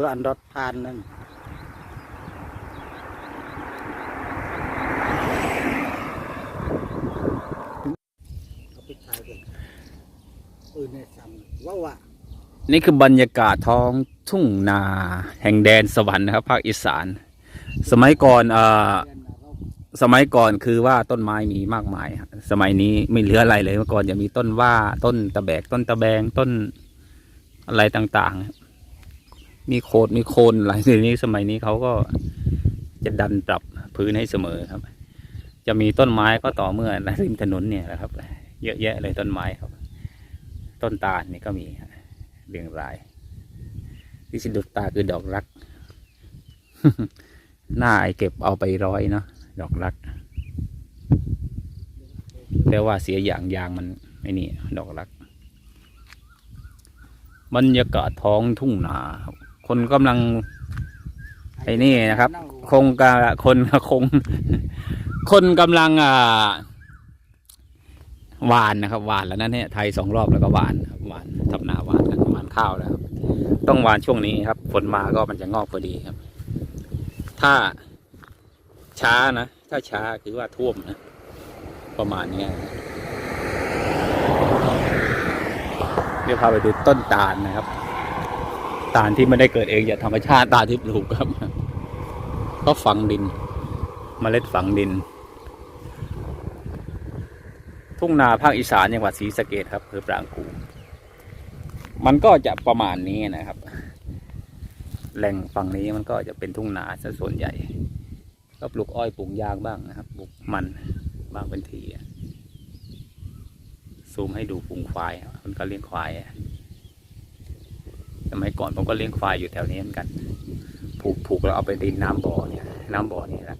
ออันดอดทานนั่นนี่คือบรรยากาศท้องทุ่งนา แห่งแดนสวรรค์นะครับ ภาคอีสาน สมัยก่อนเอ่อเรียนน่ะเราสมัยก่อนคือว่าต้นไม้มีมากมาย สมัยนี้ไม่เหลืออะไรเลยเมื่อก่อนจะมีต้นว่าต้นตะแบกต้นตะแบงต้นอะไรต่าง ๆ มีโคดมีโคนอะไรทีนี้สมัยนี้เขาก็จะดันปรับพื้นให้เสมอครับ จะมีต้นไม้ก็ต่อเมื่อริมถนนเนี่ยแหละครับ เยอะแยะเลยต้นไม้ครับ ต้นตาลนี่ก็มีครับเรียงราย ที่สะดุดตาคือดอกรัก หน้าไอเก็บเอาไปร้อยเนาะดอกรักแต่ว่าเสียอย่างยางมันไอ้นี่ดอกรักบรรยากาศท้องทุ่งนาครับ คนกำลังไอ้นี่นะครับ คงกะคนคง คนกำลังอ่าหวานนะครับหวานแล้วนั่นเนี่ยไทยสองรอบแล้วก็หวานครับหวานทำนาหวานกันหวานข้าวแล้วครับ ต้องหวานช่วงนี้ครับฝนมาก็มันจะงอกพอดีครับ ถ้าช้านะถ้าช้าคือว่าท่วมนะ ประมาณนี้เดี๋ยวพาไปดูต้นตาลนะครับ ตาลที่ไม่ได้เกิดเองจากธรรมชาติตาที่ปลูกครับ ก็ฝังดินมเมล็ดฝังดิน ทุ่งนาภาคอีสานจังหวัดศรีสะเกดครับคือปรางกู มันก็จะประมาณนี้นะครับ แหล่งฝั่งนี้มันก็จะเป็นทุ่งนาซะส่วนใหญ่ ก็ปลูกอ้อยปลูกยางบ้างนะครับปลูกมันบ้างเป็นทีซูมให้ดูปลูกควายอะคนก็เลี้ยงควายอะ สมัยก่อนผมก็เลี้ยงควายอยู่แถวนี้เหมือนกัน ผูกผูกแล้วเอาไปดินน้ำบ่อเนี่ย น้ำบ่อนี่แหละ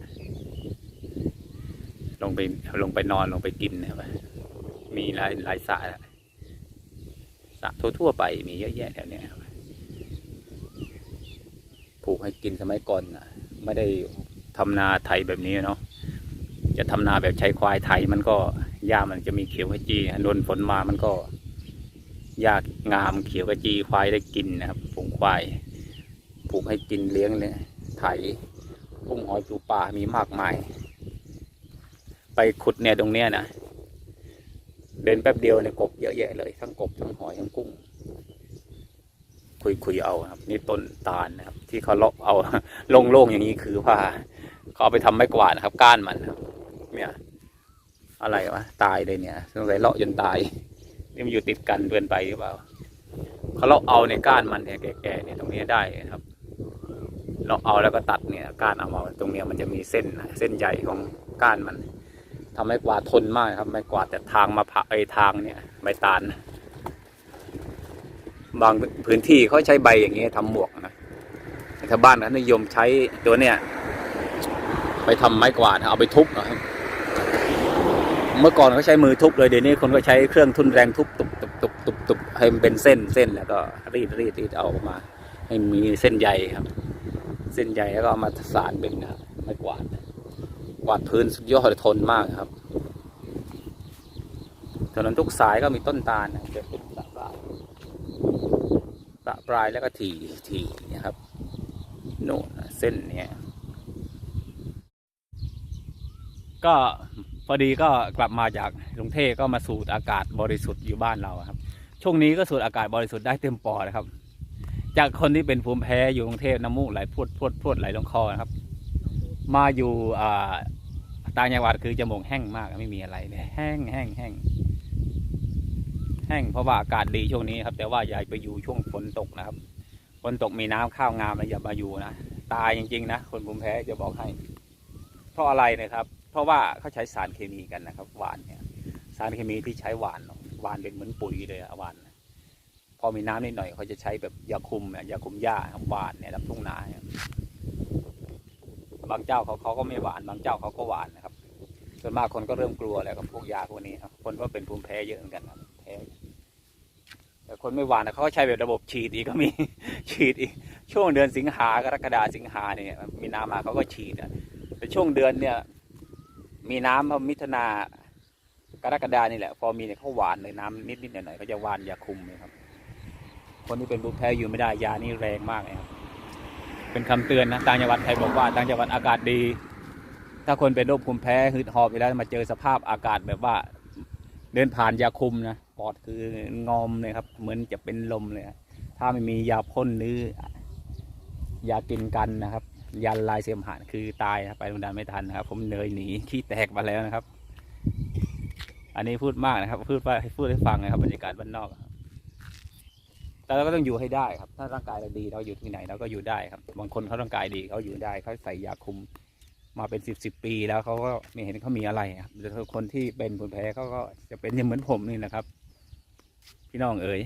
ลงไปลงไปนอนลงไปกินนะครับมีหลายหลายสระสระทั่วๆไปมีเยอะแยะแถวนี้ผูกให้กินสมัยก่อนนะไม่ได้ทำนาไทยแบบนี้เนาะจะทำนาแบบใช้ควายไทยมันก็หญ้ามันจะมีเขียวขจีโดนฝนมามันก็ หญ้างามเขียวขจีควายได้กินนะครับฝูงควายผูกให้กินเลี้ยงเนี่ยไถกุ้งหอยปูปลามีมากมาย ไปขุดเนี่ยตรงเนี้ยนะเดินแป๊บเดียวเนี่ยกบเยอะแยะเลย ทั้งกบทั้งหอยทั้งกุ้ง คุยคุยเอาครับ นี่ต้นตาลนะครับ ที่เขาเลาะเอาโล่งๆอย่างนี้คือว่าเขาเอาไปทำไม้กวาดนะครับ ก้านมันเนี่ย อะไรวะตายเลยเนี่ยสงสัยเลาะจนตาย นี่มันอยู่ติดกันเกินไปหรือเปล่าเขาเลาะเอาในก้านมันเนี่ยแก่ๆเนี่ยตรงนี้ได้นะครับ เราเอาแล้วก็ตัดเนี่ยก้านเอามาตรงเนี้ยมันจะมีเส้นเส้นใหญ่ของก้านมันทำให้กวาดทนมากครับ ไม่กวาดแต่ทางมาผ่าไอทางเนี่ยใบตาล บางพื้นที่เขาใช้ใบอย่างเงี้ยทำหมวกนะชาวบ้านเขานิยมใช้ตัวเนี่ย ไปทำไม้กวาดเอาไปทุบนะครับ เมื่อก่อนเขาใช้มือทุบเลยเดี๋ยวนี้คนก็ใช้เครื่องทุนแรงทุบตุบตุบตุบตุบตุบให้มันเป็นเส้นเส้นแล้วก็รีดรีดรีดเอาออกมา ให้มีเส้นใยครับ เส้นใยแล้วก็เอามาสานเป็นนะครับไม้กวาดกวาดพื้นสุดยอดทนมากครับถนนทุกสายก็มีต้นตาลจะเป็นสะปลายสะปลายแล้วก็ทีทีนะครับโน่นเส้นเนี้ยก็ พอดีก็กลับมาจากกรุงเทพก็มาสูดอากาศบริสุทธิ์อยู่บ้านเราครับ ช่วงนี้ก็สูดอากาศบริสุทธิ์ได้เต็มปอดนะครับ จากคนที่เป็นภูมิแพ้อยู่กรุงเทพน้ำมูกไหลพรวดพรวดพวดไหลลงคอนะครับ มาอยู่อ่าต่างจังหวัดคือจมูกแห้งมากไม่มีอะไรเลยแห้งแห้งแห้งแห้งเพราะว่าอากาศดีช่วงนี้ครับ แต่ว่าอย่าไปอยู่ช่วงฝนตกนะครับฝนตกมีน้ำข้าวงามแล้วอย่ามาอยู่นะตายจริง ๆ นะคนภูมิแพ้จะบอกให้ เพราะอะไรนะครับ ราะว่าเขาใช้สารเคมีกันนะครับหวานเนี่ยสารเคมีที่ใช้หวานหวานเป็นเหมือนปุ๋ยเลยอะหวานพอมีน้ำนิดหน่อยเขาจะใช้แบบยาคุมยาคุมหญ้าหวานเนี่ยลำทุ่งนาบางเจ้าเขาเขาก็ไม่หวานบางเจ้าเขาก็หวานนะครับส่วนมากคนก็เริ่มกลัวแล้วกับพวกยาพวกนี้ครับคนก็เป็นภูมิแพ้เยอะเหมือนกันครับแพ้แต่คนไม่หวานเขาก็ใช้แบบระบบฉีดอีกก็มีฉีดอีกช่วงเดือนสิงหากรกฎาสิงหาเนี่ยมีน้ำมาเขาก็ฉีดอะแต่ช่วงเดือนเนี่ย มีน้ำพมิถุนากรกฎานี่แหละ พอมีเนี่ยเขาหวานเลยน้ำนิดๆหน่อยๆเขาจะหวานยาคุมเลยครับ คนที่เป็นภูมิแพ้อยู่ไม่ได้ยานี่แรงมากเลยครับเป็นคำเตือนนะต่างจังหวัดใครบอกว่าต่างจังหวัดอากาศดี ถ้าคนเป็นโรคภูมิแพ้หืดหอบไปแล้วมาเจอสภาพอากาศแบบว่า เดินผ่านยาคุมนะปอดคืองอมเลยครับ เหมือนจะเป็นลมเลยถ้าไม่มียาพ่นหรือยากินกันนะครับ ยาละลายเสียมหะคือตายครับไปโรงพยาบาลไม่ทันนะครับ ผมเลยหนีขี้แตกมาแล้วนะครับ อันนี้พูดมากนะครับ พูดว่าให้พูดให้ฟังนะครับบรรยากาศบ้านนอกแต่เราก็ต้องอยู่ให้ได้ครับ ถ้าร่างกายเราดีเราอยู่ที่ไหนเราก็อยู่ได้ครับ บางคนเขาร่างกายดีเขาอยู่ได้เขาใส่ยาคุมมาเป็นสิบสิบปีแล้วเขาก็ไม่เห็นเขามีอะไรครับแต่คนที่เป็นภูมิแพ้เขาก็จะเป็นอย่างเหมือนผมนี่นะครับ พี่น้องเอ๋ย